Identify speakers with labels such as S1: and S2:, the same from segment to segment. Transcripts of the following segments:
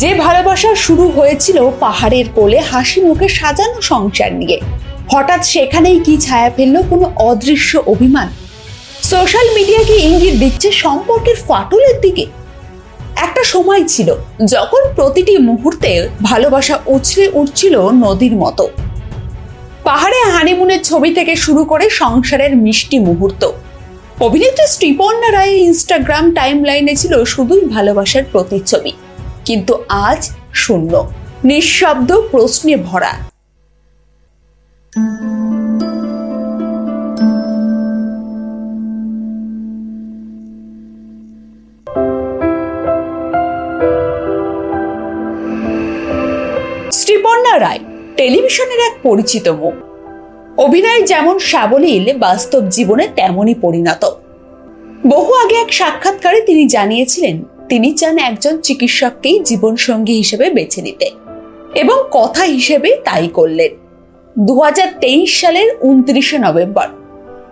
S1: যে ভালোবাসা শুরু হয়েছিল পাহাড়ের কোলে, হাসি মুখে সাজানো সংসার নিয়ে। হঠাৎ সেখানেই কি ছায়া ফেলল কোনো অদৃশ্য অভিমান? সোশ্যাল মিডিয়া কি ইঙ্গিত দিচ্ছে সম্পর্কের ফাটলের দিকে? একটা সময় ছিল যখন প্রতিটি মুহূর্তে ভালোবাসা উছলে উঠছিল নদীর মতো। পাহাড়ে হানিমুনের ছবি থেকে শুরু করে সংসারের মিষ্টি মুহূর্ত। অভিনেত্রী শ্রীপর্ণা রায়ের ইনস্টাগ্রাম টাইম লাইনে ছিল শুধুই ভালোবাসার প্রতিচ্ছবি। কিন্তু আজ শূন্য। নিঃশব্দ প্রশ্নে ভরা। শ্রীপর্ণা রায়, টেলিভিশনের এক পরিচিত মুখ। অভিনয় যেমন সাবলীল বাস্তব জীবনে তেমনই পরিণত। বহু আগে এক সাক্ষাৎকারে তিনি জানিয়েছিলেন তিনি চান একজন চিকিৎসককেই জীবনসঙ্গী হিসেবে বেছে নিতে। এবং কথা হিসেবে তাই করলেন। দু হাজার তেইশ সালের উনত্রিশে নভেম্বর।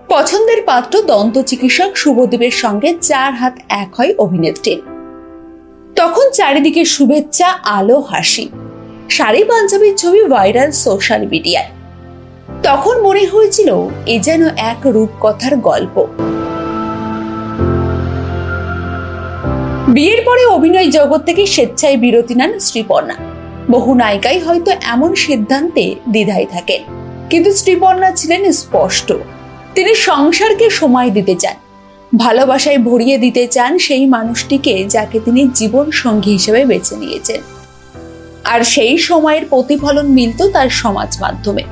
S1: পছন্দের পাত্র দন্ত চিকিৎসক শুভদীপের সঙ্গে চার হাত এক হয় অভিনেত্রীর। তখন চারিদিকে শুভেচ্ছা, আলো, হাসি। শাড়ি পাঞ্জাবির ছবি ভাইরাল সোশ্যাল মিডিয়ায়। তখন মনে হয়েছিল, এ যেন এক রূপকথার গল্প। বিয়ের পরে অভিনয় জগৎ থেকে স্বেচ্ছায় বিরতি নেন শ্রীপর্ণা। বহু নায়িকাই হয়তো এমন সিদ্ধান্তে দ্বিধায় থাকেন, কিন্তু শ্রীপর্ণা ছিলেন স্পষ্ট। তিনি সংসারকে সময় দিতে চান, ভালোবাসায় ভরিয়ে দিতে চান সেই মানুষটিকে যাকে তিনি জীবন সঙ্গী হিসেবে বেছে নিয়েছেন। আর সেই সময়ের প্রতিফলন মিলত তার সমাজ মাধ্যমে।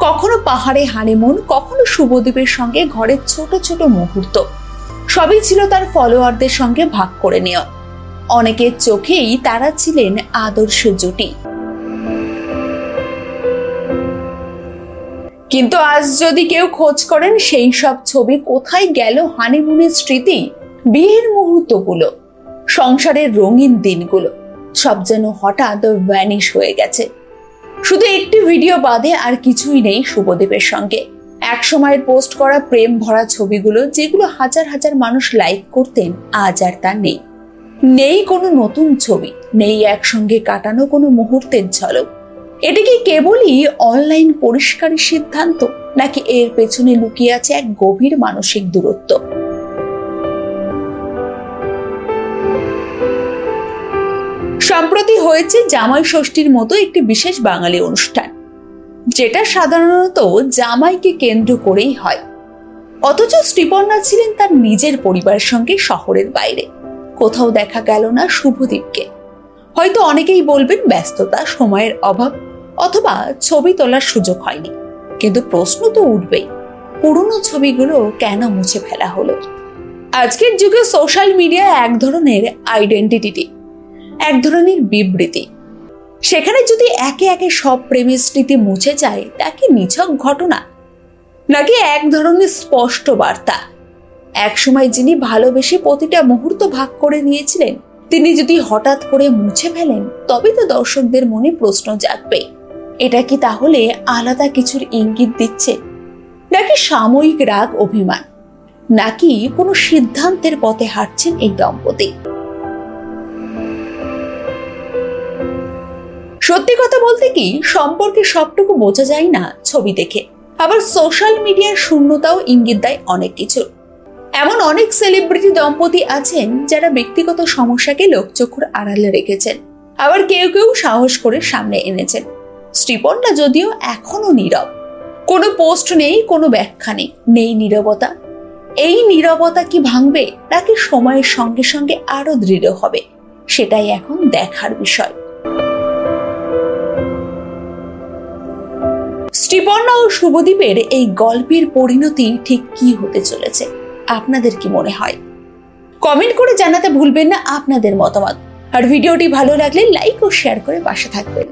S1: কখনো পাহাড়ে হানিমুন, কখনো শুভদ্বীপের সঙ্গে ঘরের ছোট ছোট মুহূর্ত। সবই ছিল তার ফলোয়ারদের সঙ্গে ভাগ করে নেওয়া অনেকের চোখেই তারা ছিলেন আদর্শ জুটি। কিন্তু আজ যদি কেউ খোঁজ করেন, সেই সব ছবি কোথায় গেল হানিমুনের স্মৃতি? বিয়ের মুহূর্তগুলো, সংসারের রঙিন দিনগুলো, সব যেন হঠাৎ ভ্যানিশ হয়ে গেছে। শুধু একটি ভিডিও বাদে আর কিছুই নেই শুভদেবের সঙ্গে। এক সময়ের পোস্ট করা প্রেম ভরা ছবিগুলো যেগুলো হাজার হাজার মানুষ লাইক করতেন, আজ আর তা নেই। নেই কোনো নতুন ছবি, নেই একসঙ্গে কাটানো কোনো মুহূর্তের ঝলক। এটি কি কেবলই অনলাইন পরিষ্কারের সিদ্ধান্ত, নাকি এর পেছনে লুকিয়ে আছে এক গভীর মানসিক দূরত্ব? সম্প্রতি হয়েছে জামাই ষষ্ঠীর মতো একটি বিশেষ বাঙালি অনুষ্ঠান। যেটা সাধারণত জামাইকে কেন্দ্র করেই হয়। অথচ শ্রীপর্ণা ছিলেন তার নিজের পরিবারের সঙ্গে শহরের বাইরে। কোথাও দেখা গেল না শুভদীপকে। হয়তো অনেকেই বলবেন ব্যস্ততা, সময়ের অভাব, অথবা ছবি তোলার সুযোগ হয়নি। কিন্তু প্রশ্ন তো উঠবেই, পুরনো ছবিগুলো কেন মুছে ফেলা হলো? আজকের যুগে সোশ্যাল মিডিয়া এক ধরনের আইডেন্টিটি এক ধরনের বিবৃতি। সেখানে যদি একে একে সব প্রেমের স্মৃতি মুছে যায়, তা কি নিছক ঘটনা? নাকি এক ধরনের স্পষ্ট বার্তা? একসময় যিনি ভালোবেসে প্রতিটা মুহূর্ত ভাগ করে নিয়েছিলেন, তিনি যদি হঠাৎ করে মুছে ফেলেন তবে তো দর্শকদের মনে প্রশ্ন জাগবে। এটা কি তাহলে আলাদা কিছুর ইঙ্গিত দিচ্ছে? নাকি সাময়িক রাগ অভিমান? নাকি কোনো সিদ্ধান্তের পথে হাঁটছেন এই দম্পতি? সত্যি কথা বলতে কি, সম্পর্কে সবটুকু বোঝা যায় না ছবি দেখে। আবার সোশ্যাল মিডিয়ার শূন্যতাও ইঙ্গিত দেয় অনেক কিছু। এমন অনেক সেলিব্রিটি দম্পতি আছেন যারা ব্যক্তিগত সমস্যাকে লোকচক্ষুর আড়ালে রেখেছেন। আবার কেউ কেউ সাহস করে সামনে এনেছেন। শ্রীপর্ণা যদিও এখনও নীরব। কোনো পোস্ট নেই, কোনো ব্যাখ্যা নেই। নেই নীরবতা। এই নীরবতা কি ভাঙবে, নাকি সময়ের সঙ্গে সঙ্গে আরও দৃঢ় হবে, সেটাই এখন দেখার বিষয়। শ্রীপর্ণা ও শুভদ্বীপের এই গল্পের পরিণতি ঠিক কি হতে চলেছে? আপনাদের কি মনে হয়? কমেন্ট করে জানাতে ভুলবেন না আপনাদের মতামত। আর ভিডিওটি ভালো লাগলে লাইক ও শেয়ার করে পাশে থাকবেন।